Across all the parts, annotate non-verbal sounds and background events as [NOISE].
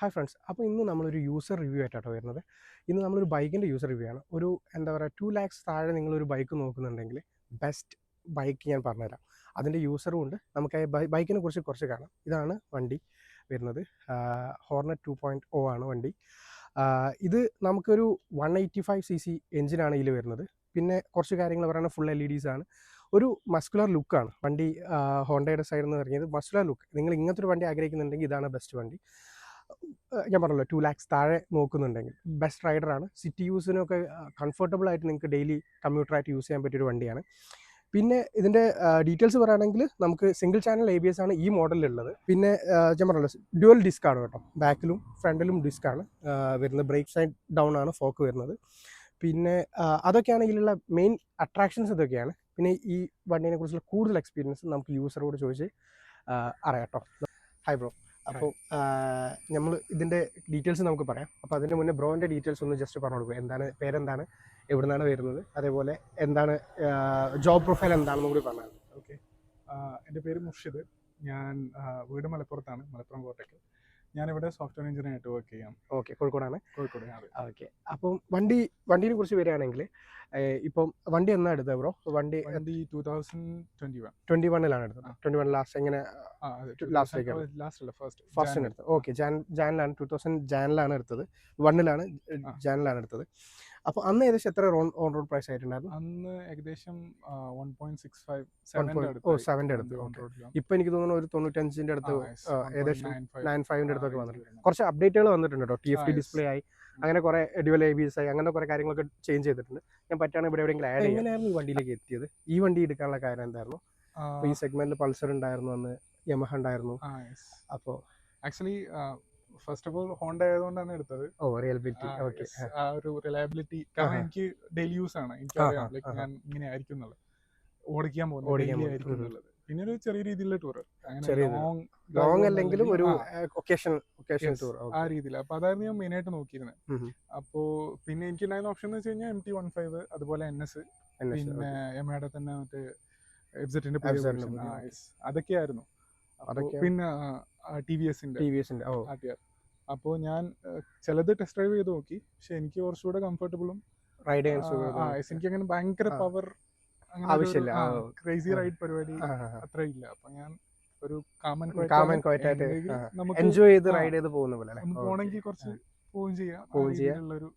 Hi friends. അപ്പോൾ ഇന്ന് നമ്മളൊരു യൂസർ റിവ്യൂ ആയിട്ടാണ് വരുന്നത്. ഇന്ന് നമ്മളൊരു ബൈക്കിന്റെ യൂസർ റിവ്യൂ ആണ്. ഒരു എന്താ പറയുക ടു ലാക്സ് താഴെ നിങ്ങളൊരു ബൈക്ക് നോക്കുന്നുണ്ടെങ്കിൽ ബെസ്റ്റ് ബൈക്ക് ഞാൻ പറഞ്ഞുതരാം. അതിന്റെ യൂസറും ഉണ്ട്. നമുക്ക് ബൈക്കിനെ കുറിച്ച് കുറച്ച് കാണാം. ഇതാണ് വണ്ടി വരുന്നത്. ഹോർണറ്റ് ടു പോയിന്റ് ഒ ആണ് വണ്ടി. ഇത് നമുക്കൊരു one eighty five C C എഞ്ചിനാണ് ഇതിൽ വരുന്നത്. പിന്നെ കുറച്ച് കാര്യങ്ങൾ പറയുന്നത് ഫുൾ എൽ ഇ ഡീസ് ആണ്. ഒരു മസ്കുലർ ലുക്കാണ് വണ്ടി ഹോണ്ടയുടെ സൈഡിൽ നിന്ന് ഇറങ്ങിയത് മസ്കുലർ ലുക്ക് നിങ്ങൾ ഇങ്ങനത്തെ ഒരു വണ്ടി ആഗ്രഹിക്കുന്നുണ്ടെങ്കിൽ ഇതാണ് ബെസ്റ്റ് വണ്ടി. ഞാൻ പറഞ്ഞല്ലോ ടു ലാക്സ് താഴെ നോക്കുന്നുണ്ടെങ്കിൽ. ബെസ്റ്റ് റൈഡറാണ് സിറ്റി യൂസിനൊക്കെ കംഫർട്ടബിൾ ആയിട്ട് നിങ്ങൾക്ക് ഡെയിലി കമ്മ്യൂട്ടറായിട്ട് യൂസ് ചെയ്യാൻ പറ്റിയൊരു വണ്ടിയാണ്. പിന്നെ ഇതിന്റെ ഡീറ്റെയിൽസ് പറയുകയാണെങ്കിൽ നമുക്ക് single channel A B S ആണ് ഈ മോഡലിലുള്ളത് പിന്നെ ഞാൻ പറഞ്ഞല്ലോ ഡ്യുവൽ ഡിസ്ക് ആണ് കേട്ടോ. ബാക്കിലും ഫ്രണ്ടിലും ഡിസ്ക് ആണ്. വരുന്നത് ബ്രേക്ക് സൈഡ് ഡൗൺ ആണ് ഫോക്ക് വരുന്നത്. പിന്നെ അതൊക്കെയാണ് ഇതിലുള്ള മെയിൻ അട്രാക്ഷൻസ് ഇതൊക്കെയാണ്. പിന്നെ ഈ വണ്ടീനെ കുറിച്ചുള്ള കൂടുതൽ എക്സ്പീരിയൻസ് നമുക്ക് യൂസറോട് ചോദിച്ച് അറിയാം കേട്ടോ. ഹൈ ബ്രോ അപ്പോൾ നമ്മൾ ഇതിന്റെ ഡീറ്റെയിൽസ് നമുക്ക് പറയാം. അപ്പോൾ അതിന് മുന്നേ ബ്രോന്റെ ഡീറ്റെയിൽസ് ഒന്ന് ജസ്റ്റ് പറഞ്ഞു കൊടുക്കുക. എന്താണ് പേരെന്താണ് എവിടുന്നാണ് വരുന്നത് അതേപോലെ എന്താണ് ജോബ് പ്രൊഫൈൽ എന്താണെന്നും കൂടി പറഞ്ഞാൽ ഓക്കെ എന്റെ പേര് മുർഷിദ്. ഞാൻ വീട് മലപ്പുറത്താണ് മലപ്പുറം കോട്ടയ്ക്ക്. ഞാനിവിടെ സോഫ്റ്റ്വെയർ എഞ്ചിനീയർ ആയിട്ട് വർക്ക് ചെയ്യാം. ഓക്കെ കോഴിക്കോടാണ്. കോഴിക്കോട് ഓക്കെ അപ്പം വണ്ടി വണ്ടിനെ കുറിച്ച് വരികയാണെങ്കിൽ ഇപ്പം വണ്ടി എന്നാ എടുത്തത് ബ്രോ വണ്ടി വണ്ടി two thousand twenty one twenty വണ്ണിലാണ് എടുത്തത് ആ. ട്വന്റി വൺ ലാസ്റ്റ് എങ്ങനെ ലേക്കാണ്. ലാസ്റ്റ് അല്ല ഫസ്റ്റ് ഫസ്റ്റിന് എടുത്തത്. ഓക്കെ ജാൻ ജാനിലാണ് ടൂ തൗസൻഡ് ജാനിലാണ് എടുത്തത്. വണ്ണിലാണ്. ജാനിലാണ് എടുത്തത്. അപ്പോൾ അന്ന് ഏകദേശം എത്ര ഓൺ ഓൺ റോഡ് പ്രൈസ് ആയിട്ടുണ്ടായിരുന്നു? അന്ന് ഏകദേശം വൺ പോയിന്റ് സിക്സ് ഫൈവ് ഓ, അടുത്ത്, okay. എനിക്ക് തോന്നുന്നു ഒരു തൊണ്ണൂറ്റഞ്ചിന്റെ അടുത്ത് ഏകദേശം നയൻ ഫൈവിന്റെ അടുത്തൊക്കെ വന്നിട്ടുണ്ട്. കുറച്ച് അപ്ഡേറ്റുകൾ വന്നിട്ടുണ്ട്? കേട്ടോ ടി എഫ് ടി ഡിസ്പ്ലേ ആയി അങ്ങനെ കുറെ ഡ്യുവൽ എ ബി എസ് ആയി അങ്ങനെ കുറെ കാര്യങ്ങളൊക്കെ ചേഞ്ച് ചെയ്തിട്ടുണ്ട്. ഞാൻ പറ്റാണ് ഇവിടെ എവിടെയെങ്കിലും ആഡ് എങ്ങനെയായിരുന്നു ഈ വണ്ടിയിലേക്ക് എത്തിയത്? ഈ വണ്ടി എടുക്കാനുള്ള കാര്യം എന്തായിരുന്നു? അപ്പോൾ ഈ സെഗ്മെന്റിൽ പൾസർ ഉണ്ടായിരുന്നു അന്ന് യമഹ ഉണ്ടായിരുന്നു. അപ്പോൾ actually first of all Honda ആയതുകൊണ്ടാണ് എടുത്തത്. ഓ ആ, ഓക്കെ ആ. ഒരു റിലയബിലിറ്റി കാരണം എനിക്ക് ഡെയിലി യൂസ് ആണ്. എനിക്ക് ലൈക്ക് ഞാൻ ഇങ്ങനെ ആയിരിക്കും എന്നുള്ളത്. ഓടിക്കാൻ പോകുന്നത് പിന്നെ ഒരു ചെറിയ രീതിയിലുള്ള ടൂർ അങ്ങനെ ലോങ് അല്ലെങ്കിലും ഒരു ഒക്കേഷൻ ഒക്കേഷൻ ടൂർ ആ രീതിയിൽ. അപ്പൊ അതായിരുന്നു ഞാൻ മെയിൻ ആയിട്ട് നോക്കിയിരുന്നത് അപ്പോ പിന്നെ എനിക്ക് ഉണ്ടായിരുന്ന ഓപ്ഷൻ എന്ന് വെച്ച് കഴിഞ്ഞാൽ എം ടി വൺ ഫൈവ് അതുപോലെ എൻ എസ് പിന്നെ എമയുടെ തന്നെ മറ്റേ എബ്സെറ്റിന്റെ അതൊക്കെയായിരുന്നു. പിന്നെ ടി വി എസിന്റെ ടി വി എസിന്റെ അപ്പോൾ ഞാൻ ചിലത് ടെസ്റ്റ് ഡ്രൈവ് ചെയ്ത് നോക്കി. പക്ഷെ എനിക്ക് കുറച്ചുകൂടെ കംഫർട്ടബിളും റൈഡ് ചെയ്യാൻ എനിക്ക് അങ്ങനെ ഭയങ്കര. പവർ ആവശ്യമില്ല. ക്രേസി റൈഡ് പരിപാടി അത്ര ഇല്ല അപ്പൊ ഞാൻ ഒരു കാമൻ കാമൻ നമുക്ക് എൻജോയ് ചെയ്ത് റൈഡ് ചെയ്ത് പോകുന്ന പോലെ ഒന്ന് പോണെങ്കിൽ കുറച്ച് പോവുകയും ചെയ്യാം. പോവും പോവുകയും ചെയ്യാം. രീതിയിലുള്ളൊരു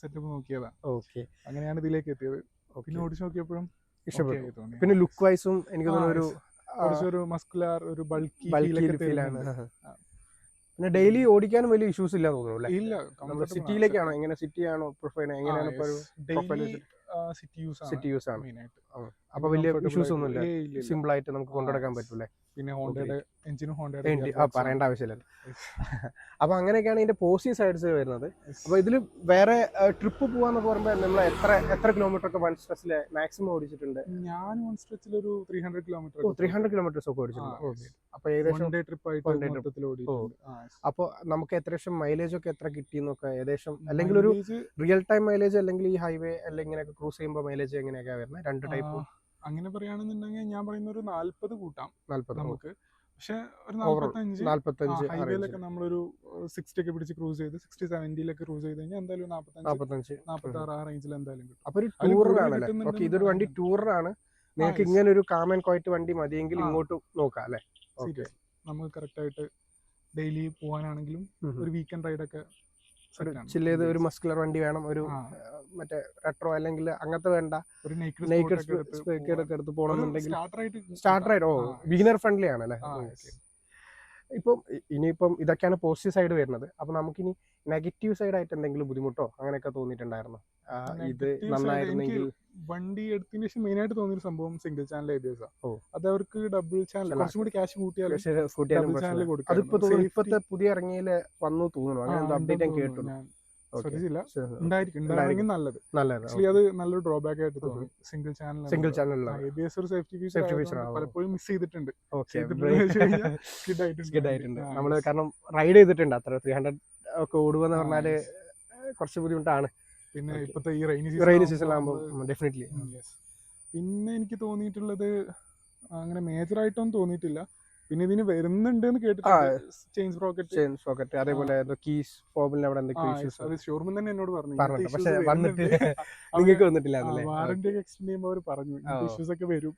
സെറ്റപ്പ് നോക്കിയതാ ഓക്കെ അങ്ങനെയാണ് ഇതിലേക്ക് എത്തിയത്. പിന്നെ ഓടിച്ചു നോക്കിയപ്പോഴും ഇഷ്ടപ്പെട്ടു. പിന്നെ ലുക്ക് വൈസും എനിക്ക് തോന്നുന്നു ഒരു കുറച്ചൊരു മസ്കുലാർ ഒരു ബൾക്കി ബൾക്കി ഫീലാണ്. പിന്നെ ഡെയിലി ഓടിക്കാനും വലിയ ഇഷ്യൂസ് ഇല്ല തോന്നുന്നു അല്ലേ? ഇല്ല നമ്മൾ സിറ്റിയിലേക്കാണോ എങ്ങനെ സിറ്റി ആണോ പ്രിഫർ ചെയ്യുന്നത് എങ്ങനെയാണ് സിറ്റി യൂസ് സിറ്റി യൂസ് ആണ് അപ്പൊ വലിയ ഇഷ്യൂസ് ആയിട്ട്. ഒന്നും ഇല്ല ഏയ് ഇല്ല, ഇല്ല. സിമ്പിൾ ആയിട്ട് നമുക്ക് കൊണ്ടുനടക്കാൻ. പറ്റൂലേ പിന്നെ ഹോണ്ടയുടെ എഞ്ചിനും ഹോണ്ടയുടെ പറയേണ്ട ആവശ്യമില്ലല്ലോ. [LAUGHS] അപ്പൊ അങ്ങനെയൊക്കെയാണ് ഇതിന്റെ പോസിറ്റീവ് സൈഡ്സ് വരുന്നത്. അപ്പൊ ഇതിൽ വേറെ ട്രിപ്പ് പോവാന്ന് പറയുമ്പോൾ നമ്മൾ എത്ര എത്ര കിലോമീറ്റർ ഒക്കെ വൺ സ്ട്രെസ്സിൽ മാക്സിമം ഓടിച്ചിട്ടുണ്ട്? ഞാൻ വൺ സ്ട്രെച്ചിൽ ഒരു ത്രീ ഹൺഡ്രഡ് കിലോമീറ്റർ ഓ ത്രീ ഹൺഡ്രഡ് കിലോമീറ്റേഴ്സ് ഒക്കെ ഓടിച്ചിട്ടുണ്ട്. അപ്പോൾ അപ്പൊ ഏകദേശം ട്രിപ്പ് ആയിട്ട് മൊത്തത്തിൽ അപ്പോൾ നമുക്ക് ഏകദേശം മൈലേജ് ഒക്കെ എത്ര കിട്ടിയെന്നൊക്കെ ഏകദേശം അല്ലെങ്കിൽ ഒരു റിയൽ ടൈം മൈലേജ് അല്ലെങ്കിൽ ഈ ഹൈവേ അല്ലെങ്കിൽ ഇങ്ങനെയൊക്കെ ക്രൂസ് ചെയ്യുമ്പോൾ മൈലേജ് എങ്ങനെയൊക്കെയാണ് വരുന്നത്? രണ്ട് ടൈപ്പ് അങ്ങനെ പറയുകയാണെന്നുണ്ടെങ്കിൽ ഞാൻ പറയുന്ന ഒരു നാല്പത് കൂട്ടാം നമുക്ക്. പക്ഷെ ഒരു നാല്പത്തഞ്ച് ഹൈവേയിലൊക്കെ നമ്മളൊരു സിക്സ്റ്റി ഒക്കെ പിടിച്ച് ക്രൂസ് ചെയ്ത് സിക്സ്റ്റി സെവന്റിയിലൊക്കെ ക്രൂസ് ചെയ്ത് കഴിഞ്ഞാൽ എന്തായാലും നാല്പത്തഞ്ച് നാൽപ്പത്തി ആറ് ആ റേഞ്ചിൽ എന്തായാലും കിട്ടും. അപ്പൊ ഒരു ഇതൊരു വണ്ടി. ടൂറിനാണ്. നിങ്ങൾക്ക് ഇങ്ങനെ ഒരു കാമൻ കോയറ്റ് വണ്ടി മതിയെങ്കിൽ ഇങ്ങോട്ട് നോക്കാം അല്ലേ? നമുക്ക് കറക്റ്റ് ആയിട്ട് ഡെയിലി പോകാനാണെങ്കിലും ഒരു വീക്കെൻഡ് റൈഡ് ഒക്കെ set ചില്ല് ചെയ്ത് ഒരു മസ്കുലർ വണ്ടി വേണം ഒരു മറ്റേ റെട്രോ അല്ലെങ്കിൽ അങ്ങനത്തെ വേണ്ട. നേക്കഡ് എടുത്ത് പോകണമെന്നുണ്ടെങ്കിൽ സ്റ്റാർട്ടർ ആയിട്ട് ഓ ബിഗിനർ ഫ്രണ്ട്ലി ആണ് അല്ലേ ആ, ഓ, yes. okay. ഇപ്പം ഇനിയിപ്പം ഇതൊക്കെയാണ് പോസിറ്റീവ് സൈഡ് വരുന്നത്. അപ്പൊ നമുക്കിനി നെഗറ്റീവ് സൈഡ് ആയിട്ട് എന്തെങ്കിലും ബുദ്ധിമുട്ടോ അങ്ങനെയൊക്കെ തോന്നിയിട്ടുണ്ടായിരുന്നു? ഇത് നന്നായിരുന്നെങ്കിൽ വണ്ടി എടുത്തതിന് ശേഷം മെയിൻ ആയിട്ട് തോന്നിയൊരു സംഭവം സിംഗിൾ ചാനൽ ഏബിയസ് ഓ. അത് അവർക്ക് ഡബിൾ ചാനൽ കുറച്ചും കൂടി ക്യാഷ് കൂട്ടിയാൽ. അതിപ്പോ ഇപ്പത്തെ പുതിയ ഇറങ്ങിയിൽ വന്നു തോന്നുന്നു. അങ്ങനെ അപ്ഡേറ്റ് ഞാൻ കേട്ടു ശ്രദ്ധിച്ചില്ല. ഉണ്ടായിരിക്കും. നല്ലത്. നല്ലത് ആക്ച്വലി അത് നല്ലൊരു ഡ്രോബാക്ക് ആയിട്ട് തോന്നി. സിംഗിൾ ചാനൽ സിംഗിൾ ചാനൽ ഒരു സേഫ്റ്റി ഫീച്ചർ പലപ്പോഴും മിസ് ചെയ്തിട്ടുണ്ട്. [LAUGHS] ആയിട്ടുണ്ട്. yes. കാരണം റൈഡ് ചെയ്തിട്ടുണ്ട് അത്ര. ത്രീ ഹൺഡ്രഡ് ഒക്കെ ഓടുവെന്ന് പറഞ്ഞാൽ കുറച്ച് ബുദ്ധിമുട്ടാണ്. പിന്നെ. ഇപ്പത്തെ ഈ റെയിനി റെയിനി സീസണിലാകുമ്പോൾ ഡെഫിനറ്റ്ലി പിന്നെ എനിക്ക് തോന്നിയിട്ടുള്ളത് അങ്ങനെ മേജർ ആയിട്ടൊന്നും തോന്നിയിട്ടില്ല. പിന്നെ ഇതിന് വരുന്നുണ്ട് എന്ന്. കേട്ടിട്ടുണ്ട് ചെയിൻ പ്രോക്കറ്റ് ചെയിൻ സ്പ്രോക്കറ്റ് അതേപോലെ കീസ് ഫോബിലിന് അവിടെ എന്തൊക്കെയോ ഇഷ്യൂസ് അത് ഷോറൂമിൽ തന്നെ എന്നോട് പറഞ്ഞു. പറഞ്ഞു പക്ഷെ വന്നിട്ട് [LAUGHS] നിങ്ങൾക്ക് വന്നിട്ടില്ല വാറന്റി ഒക്കെ എക്സ്റ്റെൻഡ് ചെയ്യുമ്പോൾ അവർ പറഞ്ഞു. ഇഷ്യൂസ് ഒക്കെ വരും.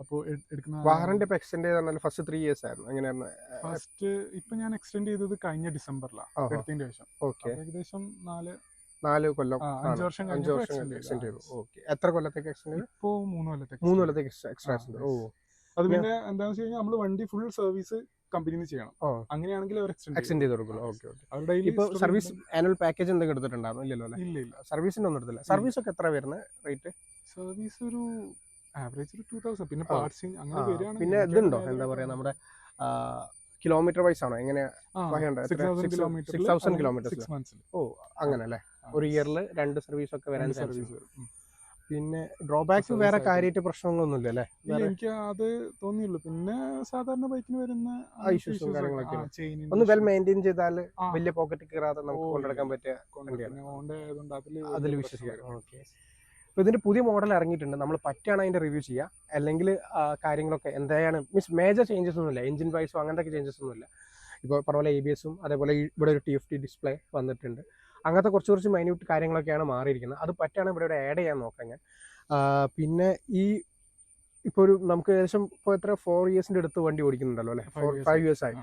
അപ്പോൾ എടുക്കുന്ന വാറന്റി ഇപ്പൊ എക്സ്റ്റെൻഡ് ചെയ്താൽ ഫസ്റ്റ് ത്രീ ഇയേഴ്സ് ആയിരുന്നു. എങ്ങനെയായിരുന്നു? ഫസ്റ്റ് ഇപ്പൊ ഞാൻ എക്സ്റ്റെൻഡ് ചെയ്തത് കഴിഞ്ഞ ഡിസംബറിലാണ്. എടുത്തതിന് ശേഷം. ഓക്കെ ഏകദേശം നാല് നാല് കൊല്ലം അഞ്ച് വർഷം അഞ്ച് വർഷം. എക്സ്റ്റെൻഡ് ചെയ്തു. ഓക്കെ എത്ര കൊല്ലത്തേക്ക് എക്സ്റ്റെൻഡ് ചെയ്തു? ഇപ്പോ മൂന്ന് കൊല്ലത്തേക്ക് മൂന്ന് കൊല്ലത്തേക്ക് എക്സ്ട്രാ ഓ. അത് പിന്നെ എന്താണെന്ന് വെച്ച് കഴിഞ്ഞാൽ നമ്മൾ വണ്ടി ഫുൾ സർവീസ് കമ്പനിയിൽ നിന്ന് ചെയ്യണം. അങ്ങനെയാണെങ്കിൽ അവർ എക്സ്റ്റെൻഡ് ചെയ്ത് കൊടുക്കും ഓക്കെ ഓക്കെ. അവരുടെ ഇപ്പോൾ സർവീസ് ആനുവൽ പാക്കേജ് എന്തെങ്കിലും എടുത്തിട്ടുണ്ടായിരുന്നു? ഇല്ലല്ലോ അല്ലേ? ഇല്ല ഇല്ല. സർവീസിന്റെ ഒന്നും എടുത്തില്ല. സർവീസ് ഒക്കെ എത്ര വരുന്നത് റേറ്റ് സർവീസ് ഒരു ആവറേജ് ഒരു ടൂ തൗസൻഡ് പിന്നെ പാർട്സ് പാർട്സിങ് അങ്ങനെ വരികയാണെങ്കിൽ പിന്നെ ഇതുണ്ടോ? എന്താ പറയുക പറയാ നമ്മുടെ കിലോമീറ്റർ വൈസ് ആണോ? എങ്ങനെ സിക്സ് തൗസൻഡ് 6,000 എത്ര? 6,000 ൽ kilometers six ഓ അങ്ങനെ അല്ലേ? ഒരു ഇയറിൽ രണ്ട് സർവീസ് ഒക്കെ വരാൻ രണ്ട് പിന്നെ ഡ്രോബാക്ക് വേറെ. കാര്യമായിട്ട് പ്രശ്നങ്ങളൊന്നും ഇല്ല അല്ലേ എനിക്ക് അത് തോന്നിയുള്ളൂ. പിന്നെ സാധാരണ ബൈക്കിന് വരുന്ന ഇഷ്യൂസും കാര്യങ്ങളൊക്കെ ഒന്ന് വെൽ മെയിന്റെയിൻ ചെയ്താൽ വലിയ പോക്കറ്റ് കീറാതെ നമുക്ക് കൊണ്ടെടുക്കാൻ പറ്റിയ അതിൽ വിശ്വസിക്കാം. ഓക്കെ അപ്പോൾ ഇതിന്റെ പുതിയ മോഡൽ ഇറങ്ങിയിട്ടുണ്ട്. നമ്മൾ പറ്റുകയാണ് അതിന്റെ റിവ്യൂ ചെയ്യാം. അല്ലെങ്കിൽ കാര്യങ്ങളൊക്കെ എന്താണ് മീൻസ് മേജർ ചേഞ്ചസ് ഒന്നുമില്ല. എഞ്ചിൻ വൈസോ അങ്ങനത്തെ ചേഞ്ചസ് ഒന്നുമില്ല. ഇപ്പോൾ പറഞ്ഞ പോലെ എ ബി എസും അതേപോലെ ഇവിടെ ഒരു ടി എഫ് ടി ഡിസ്പ്ലേ വന്നിട്ടുണ്ട്. അങ്ങനത്തെ കുറച്ച് കുറച്ച് മൈന്യൂട്ട് കാര്യങ്ങളൊക്കെയാണ് മാറിയിരിക്കുന്നത്. അത് പറ്റുകയാണെങ്കിൽ ഇവിടെ ഇവിടെ ആഡ് ചെയ്യാൻ നോക്കാം ഞാൻ. പിന്നെ ഈ ഇപ്പോൾ ഒരു നമുക്ക് ഏകദേശം ഇപ്പോൾ എത്ര? ഫോർ ഇയേഴ്സിന്റെ അടുത്ത് വണ്ടി ഓടിക്കുന്നുണ്ടല്ലോ അല്ലേ? ഫോർ ഫൈവ് ഇയേഴ്സ് ആയി.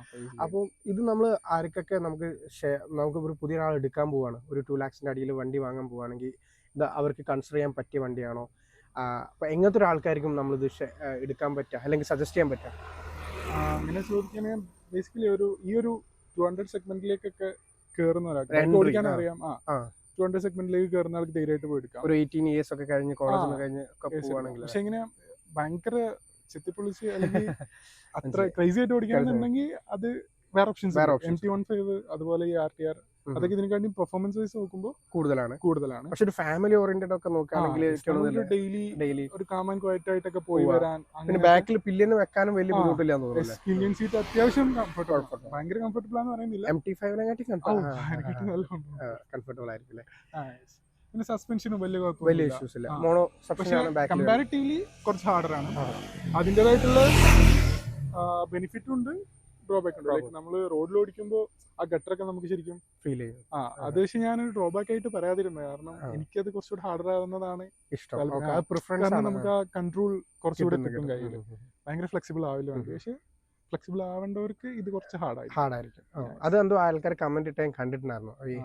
അപ്പോൾ ഇത് നമ്മൾ ആർക്കൊക്കെ നമുക്ക് ഷെയർ നമുക്ക് ഒരു പുതിയ ഒരാൾ എടുക്കാൻ പോവാണ്. ഒരു ടു ലാക്സിന്റെ അടിയിൽ വണ്ടി വാങ്ങാൻ പോവുകയാണെങ്കിൽ ഇത് അവർക്ക് കൺസിഡർ ചെയ്യാൻ പറ്റിയ വണ്ടിയാണോ? അപ്പോൾ എങ്ങനത്തെ ഒരു ആൾക്കാർക്കും നമ്മളിത് എടുക്കാൻ പറ്റുക അല്ലെങ്കിൽ സജസ്റ്റ് ചെയ്യാൻ പറ്റുക അങ്ങനെ ചോദിക്കുകയാണെങ്കിൽ ബേസിക്കലി ഒരു ഈ ഒരു ടു ഹൺഡ്രഡ് സെഗ്മെന്റിലേക്കൊക്കെ കയറുന്ന ഒരാൾക്ക്. ഓടിക്കാൻ അറിയാം. ആ. ടു ഹൺഡ്രഡ് സെഗ്മെന്റിലേക്ക് കയറുന്ന ആൾക്ക് ധൈര്യമായിട്ട് പോയി എടുക്കാം. ഒരു എയ്റ്റീൻ ഇയേഴ്സ് ഒക്കെ കഴിഞ്ഞ് കഴിഞ്ഞ് പക്ഷെ ഇങ്ങനെ ഭയങ്കര ചെത്തിപ്പൊളിച്ച് അല്ലെങ്കിൽ [LAUGHS] അത്ര ക്രൈസി ആയിട്ട് ഓടിക്കാന്നുണ്ടെങ്കിൽ അത് വേറെ options M T one five അതുപോലെ ഈ ആർ ടി ആർ. അതൊക്കെ ഇതിനെക്കാട്ടും പെർഫോമൻസ് വൈസ് നോക്കുമ്പോൾ കൂടുതലാണ്. കൂടുതലാണ്. പക്ഷെ ഒരു ഫാമിലി ഓറിയന്റഡ് ഒക്കെ നോക്കുകയാണെങ്കിൽ ഡെയിലി ഡെയിലി ഒരു കാമൻ ക്വയറ്റ് ആയിട്ടൊക്കെ പോയി വരാൻ പിന്നെ ബാക്കിൽ പില്ലിന് വെക്കാനും വലിയ ബുദ്ധിമുട്ടില്ല പില്ലിയൻ സീറ്റ് അത്യാവശ്യം കംഫർട്ടബിൾ. ഭയങ്കര കംഫർട്ടബിൾ ആണെന്ന് പറയുന്നില്ല. എം ടി ഫൈവിനെക്കാട്ടി കംഫർട്ടബിൾ ആയിരിക്കും. പിന്നെ സസ്പെൻഷനും വലിയ വലിയ ഇഷ്യൂസ് ഇല്ല. മോണോ കമ്പാരിറ്റീവ്ലി കുറച്ച് ഹാർഡറാണ് ആണ്. അതിന്റെതായിട്ടുള്ള ബെനിഫിറ്റും ഉണ്ട്. ഡ്രോബാക്ക് ഉണ്ട്. ലൈക്ക് നമ്മൾ റോഡിൽ ഓടിക്കുമ്പോൾ ആ ഗട്ടറൊക്കെ നമുക്ക് ശരിക്കും ഫീൽ ചെയ്യും. ആ അത് പക്ഷെ ഞാൻ ഡ്രോബാക്ക് ആയിട്ട് പറയാതിരുന്നത്. കാരണം. എനിക്കത് കുറച്ചുകൂടെ ഹാർഡർ ആവുന്നതാണ്. ഇഷ്ടം. കാരണം നമുക്ക് ആ കൺട്രോൾ കുറച്ചുകൂടെ കിട്ടും കയ്യിൽ ഭയങ്കര ഫ്ലെക്സിബിൾ ആവില്ല പക്ഷേ ഫ്ലെക്സിബിൾ ആവേണ്ടവർക്ക് ഇത് കുറച്ച് ഹാർഡായി ഹാർഡായിരിക്കും Yes. അത് എന്തോ ആൾക്കാർ കമന്റ് ഇട്ട് ഞാൻ കണ്ടിട്ടുണ്ടായിരുന്നു. ഈ.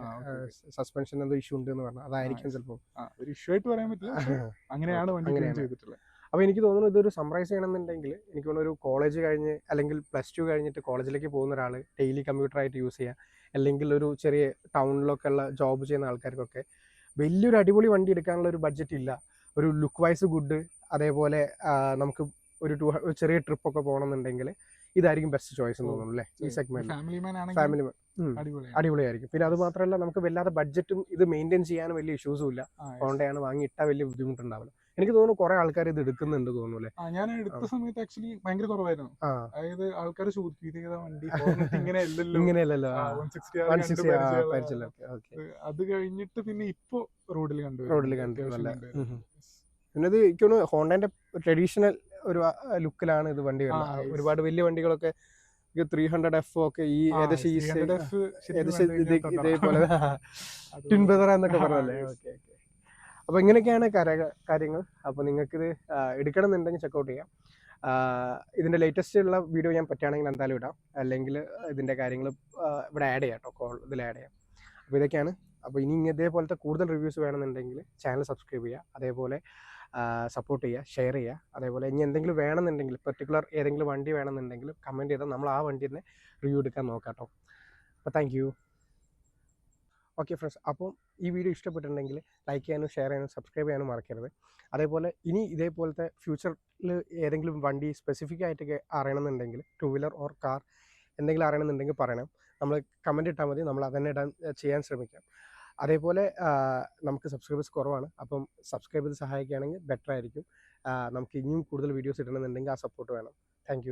സസ്പെൻഷൻ എന്തോ ഇഷ്യൂ ഉണ്ട് എന്ന് പറഞ്ഞു. അതായിരിക്കും. ചിലപ്പോൾ ഒരു ഇഷ്യൂ ആയിട്ട് പറയാൻ പറ്റില്ല. [LAUGHS] അങ്ങനെയാണ് വണ്ടി. ചെയ്തിട്ടുള്ളത്. അപ്പോൾ എനിക്ക് തോന്നുന്നു ഇതൊരു സമറൈസ് ചെയ്യണമെന്നുണ്ടെങ്കിൽ എനിക്ക് തോന്നുന്നു ഒരു കോളേജ് കഴിഞ്ഞ് അല്ലെങ്കിൽ പ്ലസ് ടു കഴിഞ്ഞിട്ട് കോളേജിലേക്ക് പോകുന്ന ഒരാൾ ഡെയിലി കമ്പ്യൂട്ടറായിട്ട് യൂസ് ചെയ്യുക അല്ലെങ്കിൽ ഒരു ചെറിയ ടൗണിലൊക്കെ ഉള്ള ജോബ് ചെയ്യുന്ന ആൾക്കാർക്കൊക്കെ വലിയൊരു അടിപൊളി വണ്ടി എടുക്കാനുള്ള ഒരു ബഡ്ജറ്റ് ഇല്ല. ഒരു ലുക്ക് വൈസ് ഗുഡ് അതേപോലെ നമുക്ക് ഒരു ടു ചെറിയ ട്രിപ്പൊക്കെ പോകണമെന്നുണ്ടെങ്കിൽ ഇതായിരിക്കും ബെസ്റ്റ് ചോയ്സ് എന്ന് തോന്നുന്നു അല്ലേ? ഈ സെഗ്മെന്റ് ഫാമിലി മാൻ അടിപൊളിയായിരിക്കും. പിന്നെ അത് മാത്രമല്ല നമുക്ക് വല്ലാതെ ബഡ്ജറ്റും ഇത് മെയിന്റെയിൻ ചെയ്യാനും വലിയ ഇഷ്യൂസും ഇല്ല. ഹോണ്ടയാണ് വാങ്ങി ഇട്ടാൽ വലിയ ബുദ്ധിമുട്ടുണ്ടാവില്ല എനിക്ക് തോന്നുന്നു കുറെ ആൾക്കാർ ഇത് എടുക്കുന്നുണ്ട് തോന്നുന്നു അല്ലേ? ഞാൻ എടുത്ത സമയത്ത് ആക്ച്വലി ഭയങ്കര കുറവായിരുന്നു. അതായത് ആൾക്കാർ ചോദിക്കും ഇത് ഏതാ വണ്ടി ഇങ്ങനെ അല്ലല്ലോ. ഇങ്ങനെയല്ലല്ലോ ആ, 160 വൺ കണ്ട് സിക്സ്റ്റി പരിചയമുള്ള പരിചയമില്ല അത് കഴിഞ്ഞിട്ട് പിന്നെ ഇപ്പൊ റോഡിൽ കണ്ടു റോഡിൽ കണ്ടു പിന്നെ ഇത് എനിക്ക് തോന്നുന്നു ഹോണ്ടന്റെ ട്രഡീഷണൽ ഒരു ലുക്കിലാണ് ഇത് വണ്ടി വരുന്നത്. ഒരുപാട് വലിയ വണ്ടികളൊക്കെ ത്രീ ഹൺഡ്രഡ് എഫ് ഒക്കെ ഈ ഏകദേശം ഈ ഏകദേശം ഇത് ഇതേപോലെ [LAUGHS] ടിൻ ബ്രദർ എന്നൊക്കെ പറഞ്ഞല്ലേ. [LAUGHS] ഓക്കെ ഓക്കെ അപ്പൊ ഇങ്ങനെയൊക്കെയാണ് കര കാര്യങ്ങൾ. അപ്പൊ നിങ്ങൾക്ക് ഇത് എടുക്കണം എന്നുണ്ടെങ്കിൽ ചെക്കൗട്ട് ചെയ്യാം. ഇതിന്റെ ലേറ്റസ്റ്റ് ഉള്ള വീഡിയോ ഞാൻ പറ്റുകയാണെങ്കിൽ എന്തായാലും ഇടാം. അല്ലെങ്കിൽ ഇതിന്റെ കാര്യങ്ങൾ ഇവിടെ ആഡ് ചെയ്യാം കേട്ടോ കോൾ ഇതിൽ ആഡ് ചെയ്യാം. അപ്പോൾ ഇതൊക്കെയാണ്. അപ്പോൾ ഇനി ഇതേപോലത്തെ കൂടുതൽ റിവ്യൂസ് വേണമെന്നുണ്ടെങ്കിൽ ചാനൽ സബ്സ്ക്രൈബ് ചെയ്യുക. അതേപോലെ സപ്പോർട്ട് ചെയ്യുക ഷെയർ ചെയ്യുക. അതേപോലെ ഇനി എന്തെങ്കിലും വേണമെന്നുണ്ടെങ്കിൽ പെർട്ടിക്കുലർ ഏതെങ്കിലും വണ്ടി വേണമെന്നുണ്ടെങ്കിൽ കമന്റ് ചെയ്താൽ നമ്മൾ ആ വണ്ടി തന്നെ റിവ്യൂ എടുക്കാൻ നോക്കാം കേട്ടോ അപ്പോൾ താങ്ക് യു ഓക്കെ ഫ്രണ്ട്സ് അപ്പം ഈ വീഡിയോ ഇഷ്ടപ്പെട്ടിട്ടുണ്ടെങ്കിൽ ലൈക്ക് ചെയ്യാനും ഷെയർ ചെയ്യാനും സബ്സ്ക്രൈബ് ചെയ്യാനും മറക്കരുത്. അതേപോലെ ഇനി ഇതേപോലത്തെ ഫ്യൂച്ചറിൽ ഏതെങ്കിലും വണ്ടി സ്പെസിഫിക് ആയിട്ടൊക്കെ അറിയണമെന്നുണ്ടെങ്കിൽ ടു വീലർ ഓർ കാർ എന്തെങ്കിലും അറിയണമെന്നുണ്ടെങ്കിൽ പറയണം. നമ്മൾ കമന്റ് ഇട്ടാൽ മതി. നമ്മൾ അതന്നെ ഇടാൻ ചെയ്യാൻ ശ്രമിക്കാം. അതേപോലെ നമുക്ക് സബ്സ്ക്രൈബേഴ്സ് കുറവാണ്. അപ്പം സബ്സ്ക്രൈബ് ചെയ്ത് സഹായിക്കുകയാണെങ്കിൽ ബെറ്റർ ആയിരിക്കും. നമുക്ക് ഇനിയും കൂടുതൽ വീഡിയോസ് ഇടണമെന്നുണ്ടെങ്കിൽ ആ സപ്പോർട്ട് വേണം. താങ്ക്